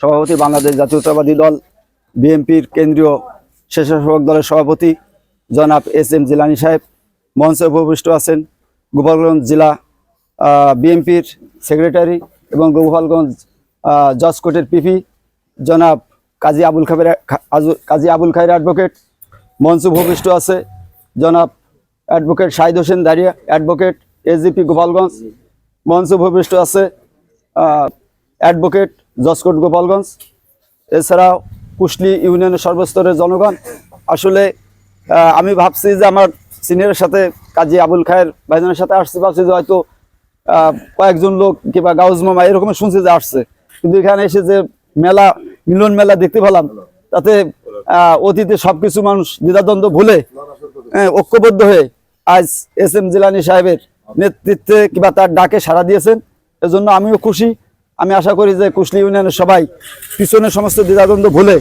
সভাপতি বাংলাদেশ জাতীয়তাবাদী দল বিএনপির কেন্দ্রীয় স্বেচ্ছাসেবক দলের সভাপতি জনাব এস এম জিলানি সাহেব মঞ্চে উপবিষ্ট আছেন গোপালগঞ্জ জেলা বিএনপির সেক্রেটারি এবং গোপালগঞ্জ আহ, জজ কোর্টের পিপি জনাব কাজী আবুল খাবের কাজী আবুল খায়ের অ্যাডভোকেট মঞ্চ উপবিষ্ট আছে জনাব অ্যাডভোকেট শাহিদ হোসেন দাঁড়িয়া অ্যাডভোকেট এসজিপি গোপালগঞ্জ মঞ্চ উপবিষ্ট আছে অ্যাডভোকেট জসকোট গোপালগঞ্জ এছাড়াও কুশলি ইউনিয়নের সর্বস্তরের জনগণ। আসলে আমি ভাবছি যে আমার সিনিয়রের সাথে কাজী আবুল খায়ের ভাইজানের সাথে আসছে ভাবছি যে হয়তো কয়েকজন লোক কিংবা গাউজ মামা এরকম শুনছি যে আসছে। কিন্তু এখানে এসে যে মেলা মিলন মেলা দেখতে পেলাম তাতে অতীতে সবকিছু মানুষ দ্বিধাদ্বন্দ্ব ভুলে হ্যাঁ, ঐক্যবদ্ধ হয়ে আজ এস এম জিলানি সাহেবের নেতৃত্বে কিংবা তার ডাকে সাড়া দিয়েছেন। এজন্য আমিও খুশি। আমি আশা করি যে কুশলি ইউনিয়নের সবাই পিছনের সমস্ত দ্বিধাদ্বন্দ্ব ভুলে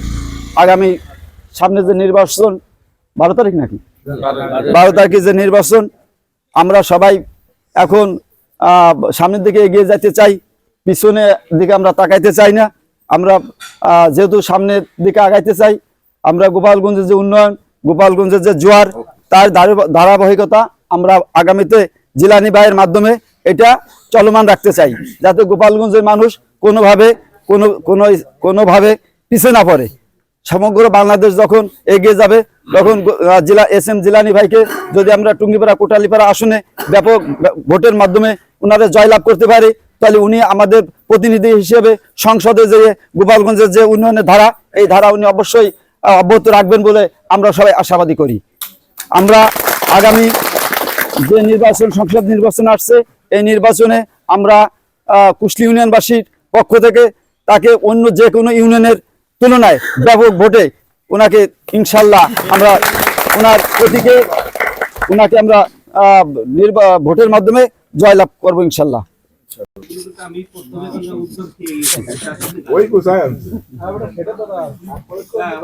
আগামী সামনে যে নির্বাচন, বারো তারিখ নাকি? বারো তারিখে যে নির্বাচন, আমরা সবাই এখন সামনের দিকে এগিয়ে যেতে চাই পিছনে দিকে আমরা তাকাইতে চাই না। আমরা যেহেতু সামনের দিকে আগাইতে চাই, আমরা গোপালগঞ্জের যে উন্নয়ন, গোপালগঞ্জের যে জোয়ার, তার ধারাবাহিকতা আমরা আগামীতে জিলানি ভাইয়ের মাধ্যমে এটা চলমান রাখতে চাই, যাতে গোপালগঞ্জের মানুষ কোনোভাবে, কোনো কোনো, কোনোভাবে পিছিয়ে না পড়ে। সমগ্র বাংলাদেশ যখন এগিয়ে যাবে, তখন জেলা, এস এম জিলানি ভাইকে যদি আমরা টুঙ্গিপাড়া, কোটালিপাড়া আসনে ব্যাপক ভোটের মাধ্যমে ওনারা জয়লাভ করতে পারি, তাহলে উনি আমাদের প্রতিনিধি হিসেবে সংসদে যে গোপালগঞ্জের যে উন্নয়নের ধারা, এই ধারা উনি অবশ্যই অব্যাহত রাখবেন বলে আমরা সবাই আশাবাদী করি। আমরা আগামী যে নির্বাচন, সংসদ নির্বাচন আসছে এই নির্বাচনে আমরা কুশলি ইউনিয়নবাসীর পক্ষ থেকে তাকে অন্য যে কোনো ইউনিয়নের তুলনায় ব্যাপক ভোটে ওনাকে ইনশাল্লাহ আমরা ওনার প্রতীকে ওনাকে আমরা নির্বা- ভোটের মাধ্যমে জয়লাভ করব ইনশাল্লাহ। ওই কোথায় আছে? হ্যাঁ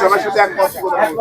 সবার সাথে বলব।